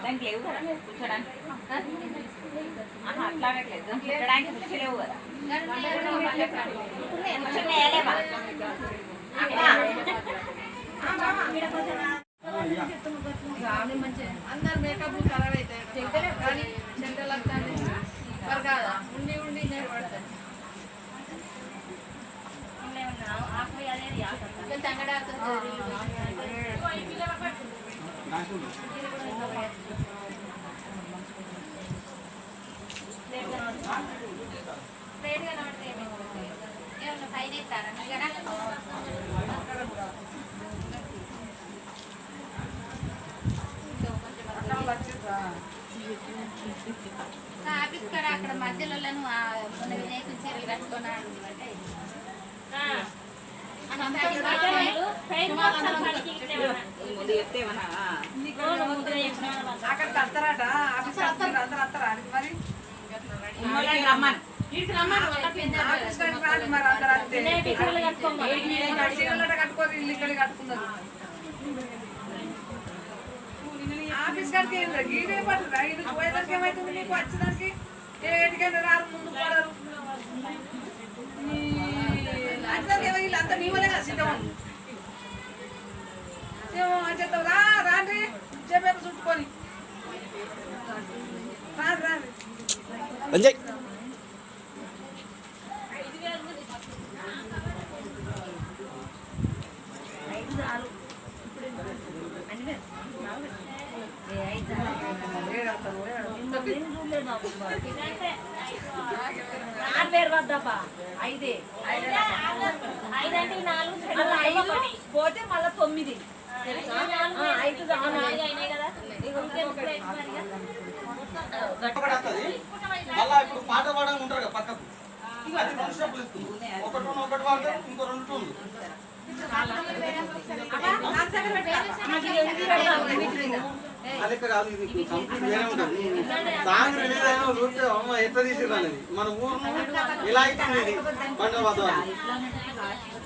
దానికి లేవు కదా కూర్చోడానికి ఆహా, అట్లా అనట్లేదు దానికి కూర్చోడానికి కుర్చీ లేవు కదా మేకప్ ఆఫీస్ కాడ అక్కడ మధ్యలో మొన్న వినాయకుని చీరలు కట్టుకున్నాను అంటే ముందు చెప్తే ఏమన్నా అక్కడికి వస్తారట ఆఫీస్ అందరూ వస్తారా మరి ఉన్నోళ్ళని రమ్మను ఆఫీస్ కాడికి రాండి మరి అందరూ అంతే చీరలట కట్టుకోరు ఇల్లు ఇక్కడ కట్టుకున్నారు ఆఫీస్ ఆఫీస్ ఏంటో గీడే పడుతుందా ఇది పోయేదానికి ఏమవుతుంది మీకు వచ్చేదానికి ఏటికైనా రారు ముందు పడరు వచ్చేదానికి వీళ్ళంతా నీ వల్లే కదా సిద్ధం ఏమో రా రాండి చెప్పేది చుట్టుకొని రాండి రాండి ఐదే పోతే మళ్ళా తొమ్మిది ఐదు కావాలి. ఇగో ఒకటి వస్తుంది మళ్ళా ఇప్పుడు పాట పాడడానికి ఉంటారు కదా పక్కకు అది రెండు స్టెప్పులు ఇస్తుంది ఒకటి టూన్ ఒకటి వాడతారు ఇంకో రెండు టూన్లు ఇక్కడ కాదు ఇది కంప్లీట్ వేరే ఉంటుంది. సాంగ్ రిలీజ్ అయినా చూస్తే అమ్మ ఎట్లా తీసిర్రు అనేది మన ఊరు ఇలా అవుతుంది ఇది పండుగ వాతావరణం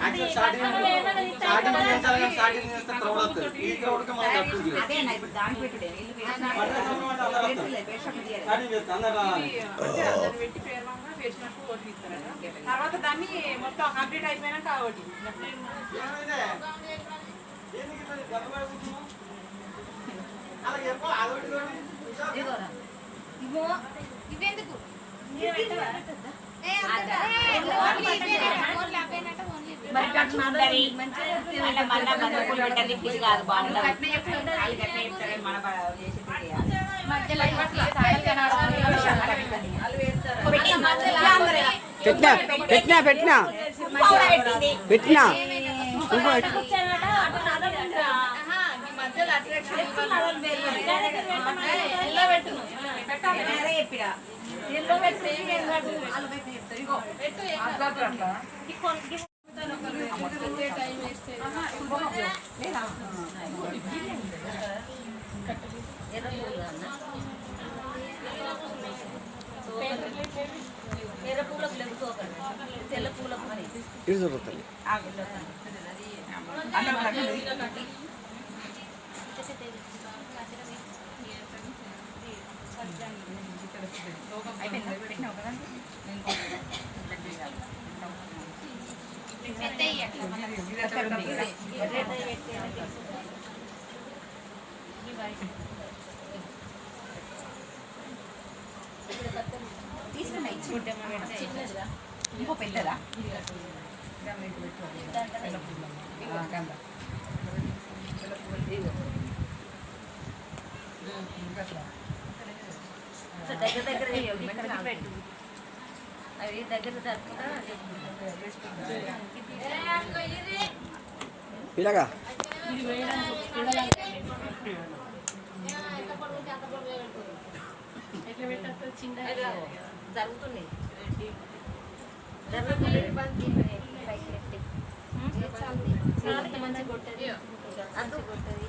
యాక్చువల్ స్టార్టింగ్ స్టార్టింగ్ చేయించాలి కానీ స్టార్టింగ్ చేస్తే క్రౌడ్ వస్తుంది. ఈ క్రౌడ్కి మనం తప్పుతుంది. స్టార్టింగ్ చేస్తే అందరూ రావాలి. తర్వాత దాన్ని మొత్తం కంప్లీట్ అయిపోయినాక ఒకటి ఇగో. ఇవెందుకు మరి కట్నం అందరి మళ్ళా మళ్ళా ఎర్ర పూలకు లేవుకోకండి తెల్ల పూలకు మరి ఇటు తీసుకున్నా ఇంకో పెద్దదా దగ్గర దగ్గర పెట్టు. అవి దగ్గర ఇలాగా? జరుగుతుంది. జరుగుతుంది. అద్దు ప్రశాంత్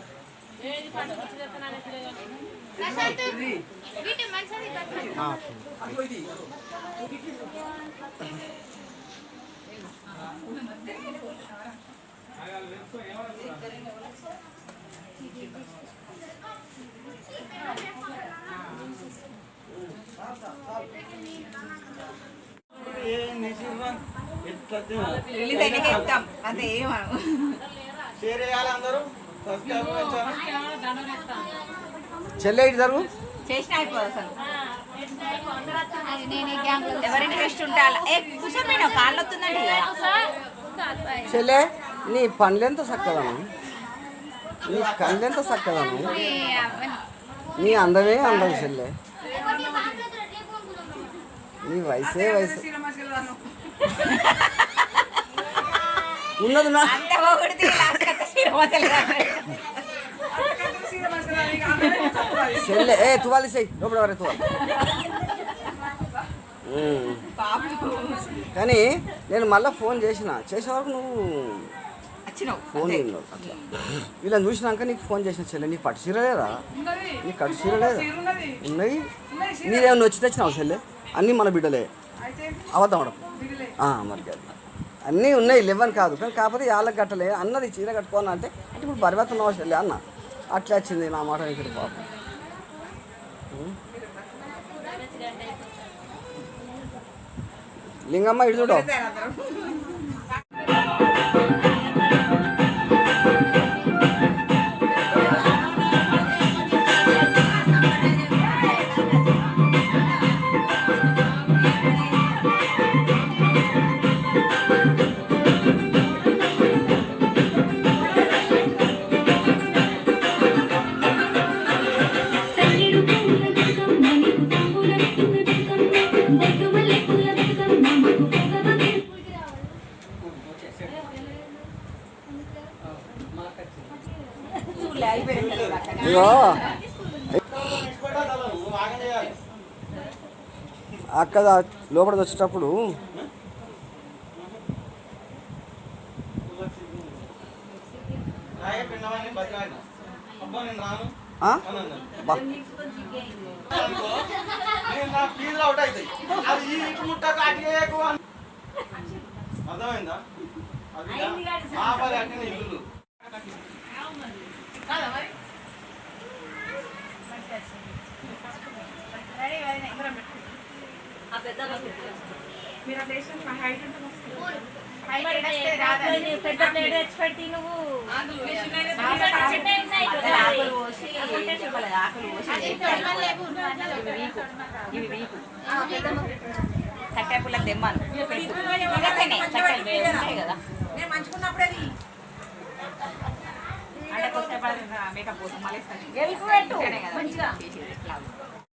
రిలీజ్ అయినాక చెప్తాం. అంతే ఏమను షేర్ చేయాలి అందరూ? చెల్లె ఇటు జరుగు. చేసిన అయిపోదు అసలు. ఏ కాళ్ళు వస్తుందండి చెల్లె నీ పనులెంత చక్కదనం? నీ కళ్ళెంత చక్కదనం. నీ అందమే అందం చెల్లె. నీ వయసే వయసు. ఉన్నది నా చెల్లె ఏ తువాలి చెయ్యి లోపల వరే తువాలి. కానీ నేను మళ్ళీ ఫోన్ చేసిన చేసే వరకు నువ్వు ఫోన్ అట్లా. వీళ్ళని చూసినాక నీకు ఫోన్ చేసిన చెల్లె నీకు పట్టు చీర లేదా? నీకు కట్టు చీర లేదా? ఉన్నాయి మీరేమన్నా వచ్చి తెచ్చినావు చెల్లె? అన్నీ మన బిడ్డలే. ఆ మరి అది అన్నీ ఉన్నాయి లేవని కాదు. కానీ కాకపోతే వాళ్ళకి కట్టలే. అన్నది చీర కట్టుకోను అంటే అంటే ఇప్పుడు పరివర్తన అవసరం లే అన్న. అట్లా వచ్చింది నా మాట ఇక్కడ పాపం లింగమ్మ ఇటు చూడు. అక్కడ లోపల వచ్చేటప్పుడు అర్థమైందా? అది మా పది అట్టిన ఇల్లు పెద్ద ప్లేట్ తెచ్చిపెట్టి నువ్వు ఆకులు పోసి. చెప్పలేదు, ఆకులు పోసి. ఇవి వీపు కట్టె పుల్ల తెమ్మాను. వేరే ఉంటాయి కదా. నేను మంచుకున్నప్పుడు అది అంటే కొద్దిసేపు మేకప్ పోసి మళ్ళీ మంచిగా.